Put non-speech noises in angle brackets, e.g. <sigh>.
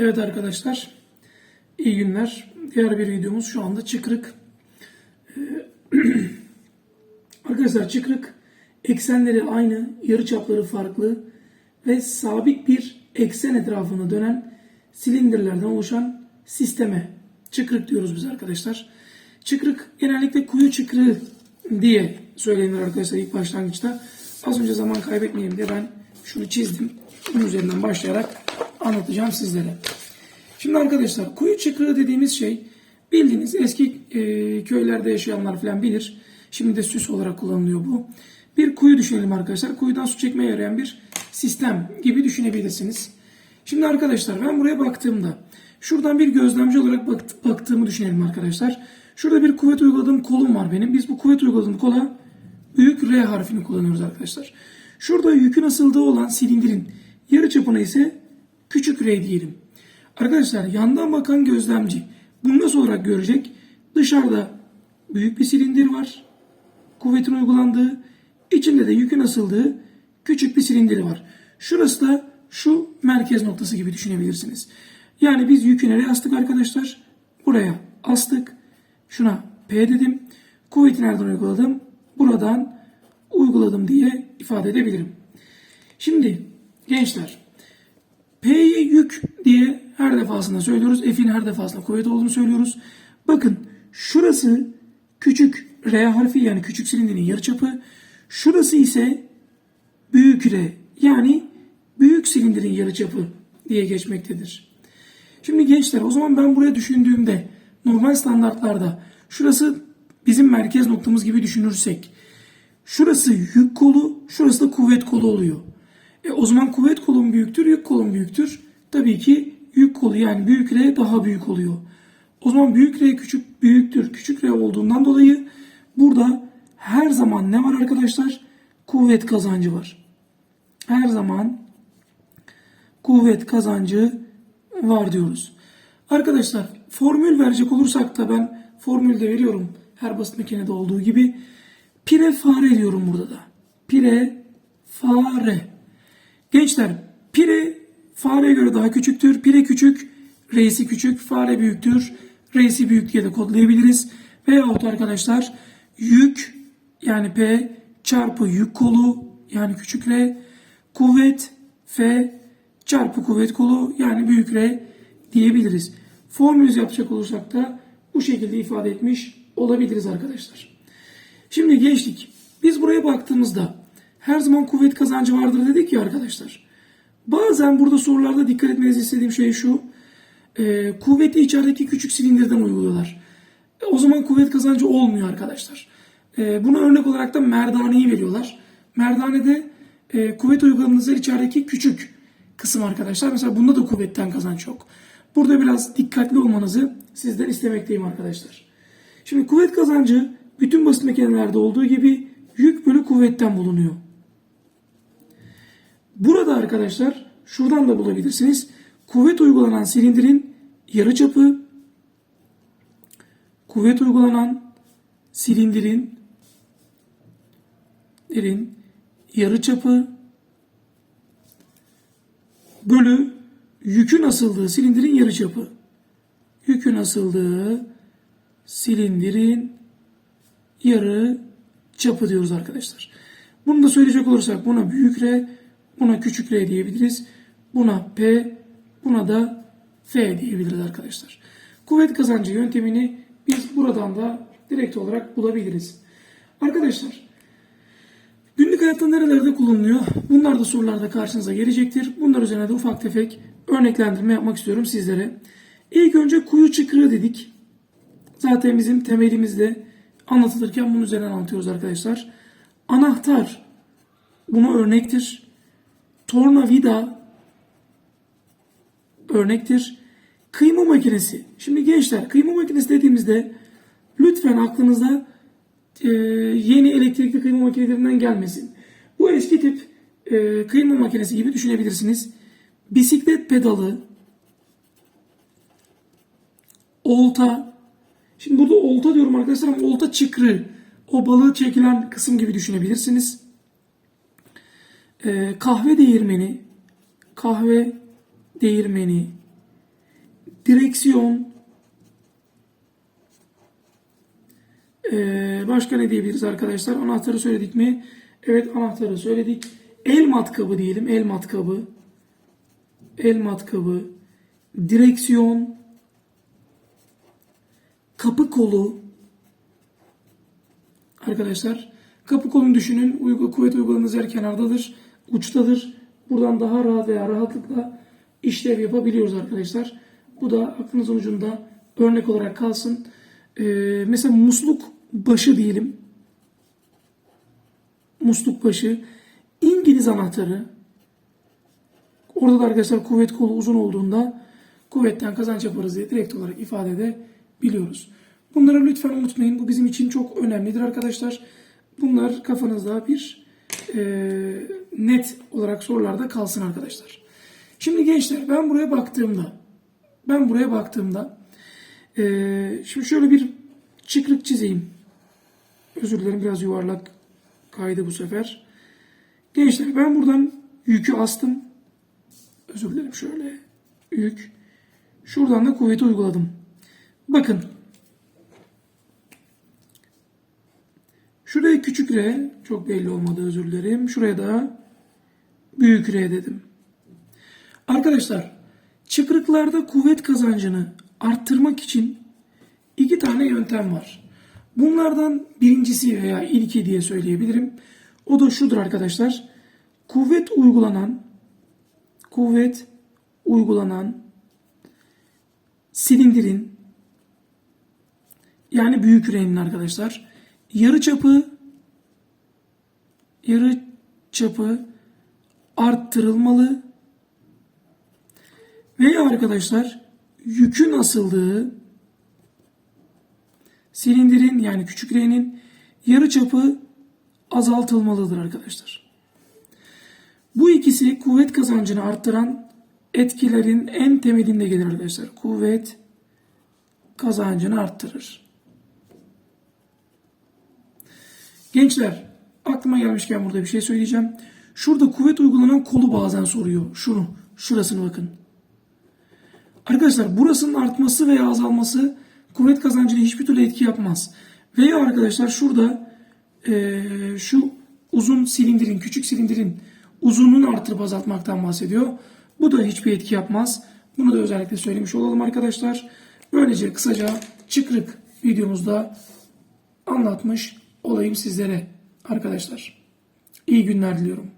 Evet arkadaşlar, iyi günler. Diğer bir videomuz şu anda çıkrık. Ee, <clears throat> arkadaşlar çıkrık eksenleri aynı, yarıçapları farklı ve sabit bir eksen etrafında dönen silindirlerden oluşan sisteme çıkrık diyoruz biz arkadaşlar. Çıkrık genellikle kuyu çıkrığı diye söylenir arkadaşlar ilk başlangıçta. Az önce zaman kaybetmeyeyim diye ben şunu çizdim. Bunun üzerinden başlayarak anlatacağım sizlere. Şimdi arkadaşlar kuyu çıkrığı dediğimiz şey bildiğiniz eski e, köylerde yaşayanlar falan bilir. Şimdi de süs olarak kullanılıyor bu. Bir kuyu düşünelim arkadaşlar. Kuyudan su çekmeye yarayan bir sistem gibi düşünebilirsiniz. Şimdi arkadaşlar ben buraya baktığımda şuradan bir gözlemci olarak bak- baktığımı düşünelim arkadaşlar. Şurada bir kuvvet uyguladığım kolum var benim. Biz bu kuvvet uyguladığım kola büyük R harfini kullanıyoruz arkadaşlar. Şurada yükün asıldığı olan silindirin yarı çapına ise küçük R diyelim. Arkadaşlar yandan bakan gözlemci bunu nasıl olarak görecek? Dışarıda büyük bir silindir var. Kuvvetin uygulandığı, içinde de yükün asıldığı küçük bir silindir var. Şurası da şu merkez noktası gibi düşünebilirsiniz. Yani biz yükü nereye astık arkadaşlar? Buraya astık. Şuna P dedim. Kuvveti nereden uyguladım? Buradan uyguladım diye ifade edebilirim. Şimdi gençler her defasında söylüyoruz. F'in her defasında kuvvet olduğunu söylüyoruz. Bakın şurası küçük R harfi yani küçük silindirin yarıçapı. Şurası ise büyük R yani büyük silindirin yarıçapı diye geçmektedir. Şimdi gençler o zaman ben buraya düşündüğümde normal standartlarda şurası bizim merkez noktamız gibi düşünürsek şurası yük kolu, şurası da kuvvet kolu oluyor. E, o zaman kuvvet kolum büyüktür, yük kolum büyüktür. Tabii ki kolu yani büyük R daha büyük oluyor. O zaman büyük R küçük büyüktür, küçük R olduğundan dolayı burada her zaman ne var arkadaşlar? Kuvvet kazancı var. Her zaman kuvvet kazancı var diyoruz. Arkadaşlar formül verecek olursak da ben formülde veriyorum. Her basit makinede olduğu gibi. Pire fare diyorum burada da. Pire fare. Gençler pire fareye göre daha küçüktür. Pire küçük, reisi küçük, fare büyüktür. Reisi büyük diye de kodlayabiliriz. Veyahut arkadaşlar yük yani P çarpı yük kolu yani küçük R kuvvet F çarpı kuvvet kolu yani büyük R diyebiliriz. Formülüz yapacak olursak da bu şekilde ifade etmiş olabiliriz arkadaşlar. Şimdi gençlik biz buraya baktığımızda her zaman kuvvet kazancı vardır dedik ya arkadaşlar. Bazen burada sorularda dikkat etmenizi istediğim şey şu. E, kuvveti içerideki küçük silindirden uyguluyorlar. E, o zaman kuvvet kazancı olmuyor arkadaşlar. E, buna örnek olarak da merdaneyi veriyorlar. Merdanede e, kuvvet uyguladığınızda içerideki küçük kısım arkadaşlar. Mesela bunda da kuvvetten kazanç yok. Burada biraz dikkatli olmanızı sizden istemekteyim arkadaşlar. Şimdi kuvvet kazancı bütün basit makinelerde olduğu gibi yük bölü kuvvetten bulunuyor. Burada arkadaşlar şuradan da bulabilirsiniz. Kuvvet uygulanan silindirin yarıçapı kuvvet uygulanan silindirin derin yarıçapı bölü yükün asıldığı silindirin yarıçapı. Yükün asıldığı silindirin yarı çapı diyoruz arkadaşlar. Bunu da söyleyecek olursak buna büyük R, buna küçük R diyebiliriz. Buna P, buna da F diyebiliriz arkadaşlar. Kuvvet kazancı yöntemini biz buradan da direkt olarak bulabiliriz. Arkadaşlar günlük hayatta nerelerde kullanılıyor? Bunlar da sorularda karşınıza gelecektir. Bunlar üzerine de ufak tefek örneklendirme yapmak istiyorum sizlere. İlk önce kuyu çıkrığı dedik. Zaten bizim temelimizde anlatılırken bunun üzerinden anlatıyoruz arkadaşlar. Anahtar buna örnektir. Tornavida örnektir. Kıyma makinesi. Şimdi gençler kıyma makinesi dediğimizde lütfen aklınızda e, yeni elektrikli kıyma makinelerinden gelmesin. Bu eski tip e, kıyma makinesi gibi düşünebilirsiniz. Bisiklet pedalı, olta, Şimdi burada olta diyorum arkadaşlar ama olta çıkrı. O balığı çekilen kısım gibi düşünebilirsiniz. Ee, kahve değirmeni, kahve değirmeni direksiyon, Ee, başka ne diyebiliriz arkadaşlar? Anahtarı söyledik mi? Evet anahtarı söyledik. El matkabı diyelim. El matkabı. El matkabı. Direksiyon. Kapı kolu. Arkadaşlar kapı kolunu düşünün. Uygu, kuvvet uygulamanız yer kenardadır. Uçtadır. Buradan daha rahat veya rahatlıkla işlev yapabiliyoruz arkadaşlar. Bu da aklınızın ucunda örnek olarak kalsın. Ee, mesela musluk başı diyelim. Musluk başı. İngiliz anahtarı. Orada da arkadaşlar kuvvet kolu uzun olduğunda kuvvetten kazanç yaparız diye direkt olarak ifade edebiliyoruz. Bunları lütfen unutmayın. Bu bizim için çok önemlidir arkadaşlar. Bunlar kafanızda bir e, net olarak sorularda kalsın arkadaşlar. Şimdi gençler ben buraya baktığımda ben buraya baktığımda e, şimdi şöyle bir çıkrık çizeyim. Özür dilerim biraz yuvarlak kaydı bu sefer. Gençler ben buradan yükü astım. Özür dilerim şöyle yük. Şuradan da kuvveti uyguladım. Bakın. Şuraya küçük R çok belli olmadı özür dilerim. Şuraya da büyük R dedim. Arkadaşlar çıkrıklarda kuvvet kazancını arttırmak için iki tane yöntem var. Bunlardan birincisi veya ilki diye söyleyebilirim. O da şudur arkadaşlar. Kuvvet uygulanan kuvvet uygulanan silindirin yani büyük yüreğinin arkadaşlar yarı çapı yarı çapı arttırılmalı veya arkadaşlar yükün asıldığı silindirin yani küçük R'nin yarı çapı azaltılmalıdır arkadaşlar. Bu ikisi kuvvet kazancını arttıran etkilerin en temelinde gelir arkadaşlar. Kuvvet kazancını arttırır. Gençler aklıma gelmişken burada bir şey söyleyeceğim. Şurada kuvvet uygulanan kolu bazen soruyor. Şunu, şurasını bakın. Arkadaşlar burasının artması veya azalması kuvvet kazancına hiçbir türlü etki yapmaz. Veya arkadaşlar şurada e, şu uzun silindirin, küçük silindirin uzunluğunu arttırıp azaltmaktan bahsediyor. Bu da hiçbir etki yapmaz. Bunu da özellikle söylemiş olalım arkadaşlar. Böylece kısaca çıkrık videomuzda anlatmış olayım sizlere arkadaşlar. İyi günler diliyorum.